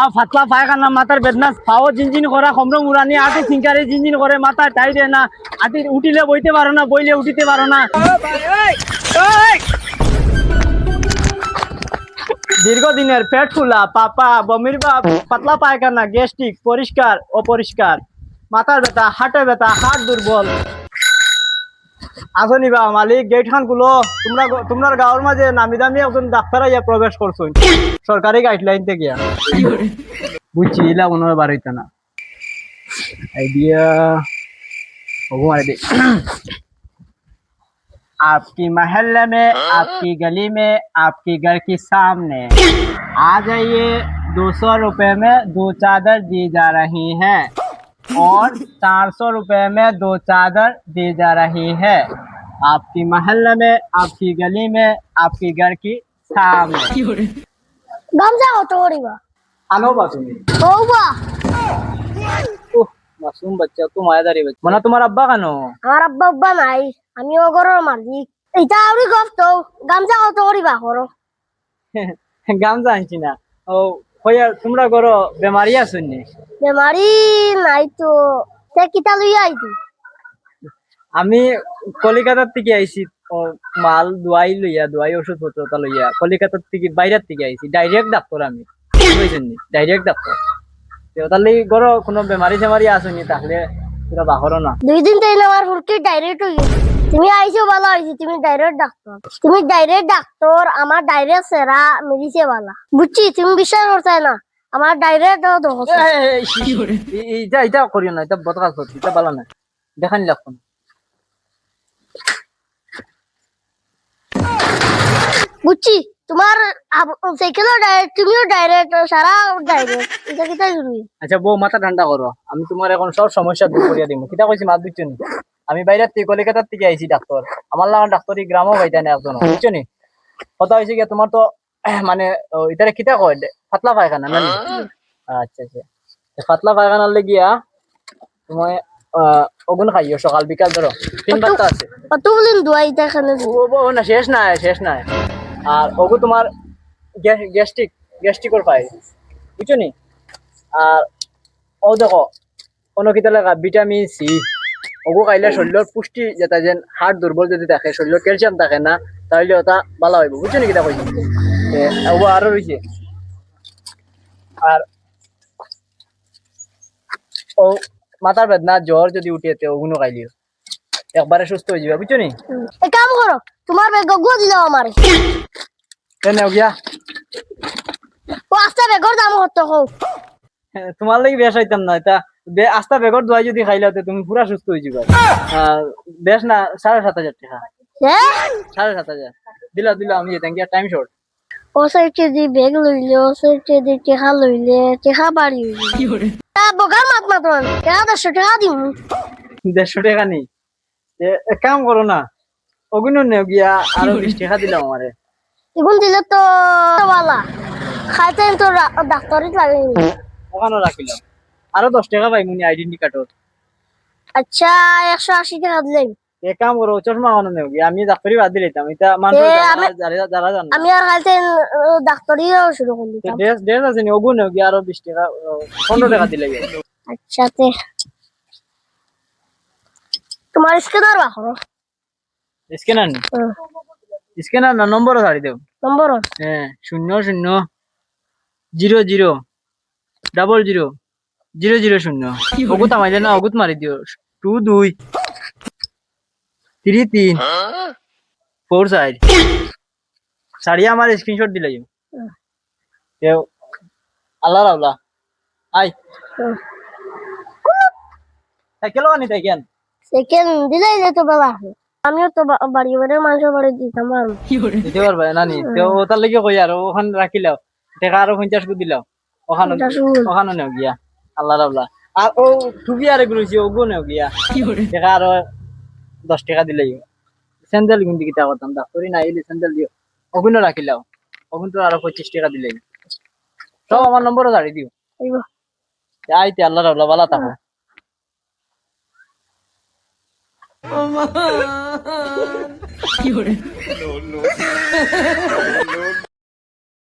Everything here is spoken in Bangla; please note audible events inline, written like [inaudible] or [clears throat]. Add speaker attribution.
Speaker 1: আ ফাতলা পায়খানা মাথার বেদনা, পাও জিনজিন করা খমর মুরানি আটি সিঙ্কারে জিনজিন করে মাথা টাই দেয় না আটি উঠিলে বইতে পারো না বইলে উঠিতে পারো না। দীর্ঘদিনের পেট ফুলা, পাপা বমির ভাব পাতলা পায়খানা গ্যাস্ট্রিক পরিষ্কার অপরিষ্কার মাথার ব্যথা হাটে ব্যথা হাট দুর্বল আসনি বা মালিক গেট খান গুলো তোমরা তোমার গাঁওর মাঝে নামি দামি একজন ডাক্তার আইয়া প্রবেশ করছো সরকারি গাইডলাইন থেকে বুঝছি ইলা ওনার বাড়িতে না আইডিয়া घुमाने दे आपकी महल्ले में आपकी गली में आपके घर के सामने आ जाइए दो सौ रुपये में दो चादर दी जा रही हैं और चार सौ रुपये में दो चादर दी जा रही है आपकी महल्ले में आपकी गली में आपकी घर की सामने
Speaker 2: গামছা কত করিবা
Speaker 1: আনো বা তুমি
Speaker 2: বৌবা
Speaker 1: উহ, মাসুম বাচ্চা তো মায়াদারি বাচ্চা মানে তোমার আব্বা কেন
Speaker 2: আমার আব্বা আব্বা নাই আমি অগরের মালিক এটা আউরি গফত গামছা কত করিবা করো
Speaker 1: গামজা আনছি না ও [laughs] হইয়া তোমরা করো বেমারি আছো নি?
Speaker 2: বেমারি নাই তো। তে কিতা লইয়া আইতি
Speaker 1: আমি কলিকাতার থেকে আইছি মাল দোয়াই লইয়া দোয়াই ওষুধ পত্র লইয়া কলিকাতার থেকে বাইরের থেকে আইছি। ডাইরেক্ট ডাক্তার আমি বুঝছেন নি? Direct doctor. তাহলে গরো কোনো বেমারি সেমারি আসেনি তাহলে পুরা বাহরও না।
Speaker 2: দুই দিন তাই আমার ফুলকি ডাইরেক্ট হয়ে গেছে তুমি আইছো ভালো হয়েছে তুমি ডাইরেক্ট ডাক্তার। তুমি ডাইরেক্ট ডাক্তার আমার ডাইরেক্ট সেরা মেডিসে ভালো বুঝছি তুমি বিশ্বাস করতে না আমার ডাইরেক্ট
Speaker 1: এটা এটা করিও না এটা বদকাজ করছি এটা ভালো না। দেখানি লাগতো না
Speaker 2: বুঝছি তোমার সাইকেলও ডাইরেক্ট তুমিও ডাইরেক্ট সারা ডাইরেক্ট এটা কিতা জরুরি?
Speaker 1: আচ্ছা বউ মাথা ঠান্ডা করো আমি তোমার এখন সব সমস্যা দূর করিয়া দিব কিতা কইছি মাত নি? আমি বাইরের থেকে কলিকাতার থেকে আইছি ডাক্তার। আমার লাগা ডাক্তার এই গ্রামও পাইতা না একজন বুঝছ নি? কথা হয়েছে কি তোমার তো [clears throat] মানে ইতারে কিতা কয়? পাতলা পায়খানা না আচ্ছা আচ্ছা। পাতলা পায়খানার লেগিয়া তোমার অগুন খাইও সকাল বিকাল ধরো। তিন বার্তা আছে।
Speaker 2: দোয়াই দেখানে
Speaker 1: ও না শেষ নাই শেষ নাই। আর ওগু তোমার গ্যাস্ট্রিক গ্যাস্ট্রিকর পাই বুঝছ নি? আর ও দেখো কোনো ভিটামিন সি। ওগু খাইলে শরীরের পুষ্টি যেটা যেন হাড় দুর্বল যদি থাকে শরীরের ক্যালসিয়াম থাকে না তাহলে ওটা ভালো হইব বুঝছ নি কিতা কইছি ওগু আরও রয়েছে আর ও মাথার বেদনা জ্বর যদি উঠিয়েতে ওগুলো খাইলিও একবারে সুস্থ হয়ে যাবে বুঝছ নি?
Speaker 2: এক কাম করো তোমার বেগ গুয়া দিলাও আমারে
Speaker 1: কেন গিয়া।
Speaker 2: ও আস্তে বেগর দাম কত হোক
Speaker 1: তোমার লাগি বেশ হইতাম না এটা আস্তা বেগর দোয়াই যদি খাইলে হতে তুমি পুরা সুস্থ হয়ে যাবে। আর বেশ না সাড়ে সাত হাজার টাকা।
Speaker 2: হ্যাঁ
Speaker 1: সাড়ে সাত হাজার দিলা দিলা আমি যেতাম গিয়া টাইম শর্ট
Speaker 2: ও সাইডে দি বেগ লইলে ও সাইডে দি টেহা লইলে টেহা বাড়ি হইলে তা বগার মাত মাতন টেহা দশ টাকা দিম।
Speaker 1: দেড়শো টাকা নেই কাম করো না অগুন নেও গিয়া আরও বিশ টাকা দিলাম আমারে
Speaker 2: এগুন দিলে তো বালা খাইতে তো ডাক্তারই লাগে
Speaker 1: ওখানে রাখিলাম আরও দশ টাকা পাই মুনি আইডেন্টি কার্ডত
Speaker 2: আচ্ছা একশো আশি টাকা দিলেন?
Speaker 1: এক কাম করো চশমা নেও আমি ডাক্তারি বাদ দিলাম এটা মানুষ যারা যারা
Speaker 2: আমি আর খাইতে ডাক্তারই শুরু
Speaker 1: ড্রেস ড্রেস আছে নি? নেও আরও বিশ টাকা পনেরো টাকা দিলে
Speaker 2: আচ্ছা তে। তোমার স্ক্যানার বাখরো
Speaker 1: স্ক্যানার নি? স্ক্যানার না নম্বরও ছাড়ি দেও।
Speaker 2: নম্বর
Speaker 1: হ্যাঁ শূন্য শূন্য zero zero double zero. Zero zero শূন্য। অগুত আমাইলে না অগুত মারি দিও। টু দুই থ্রি তিন ফোর সাইড সারিয়া আমার স্ক্রিনশট দিলে আল্লাহ রাউলা আই। সাইকেলও আনি তাই কেন?
Speaker 2: সেকেন্ড দিলেই যেত বেলা। আছে আমিও তো বাড়ি বাড়ি মাংস বাড়ি দিতাম আর।
Speaker 1: দিতে পারবে নানি। তো ও তার লেগে কই আর ওখানে রাখিলাও। টাকা আরও পঞ্চাশ কো দিলাও। ওখানে। ওখানে নেও গিয়া। আল্লাহ রাবলা আর ও টুপি আর এগুলো হইছে ওগো নেও গিয়া টাকা আরও দশ টাকা দিলেই স্যান্ডেল কিন্তু কিতা করতাম ডাক্তারি না এলে স্যান্ডেল দিও ওগুলো রাখিলাও ওগুন তো আরও পঁচিশ টাকা দিলেই সব আমার নম্বরও দাঁড়ি দিও
Speaker 2: এইব
Speaker 1: আইতে আল্লাহ রাবলা ভালো থাকো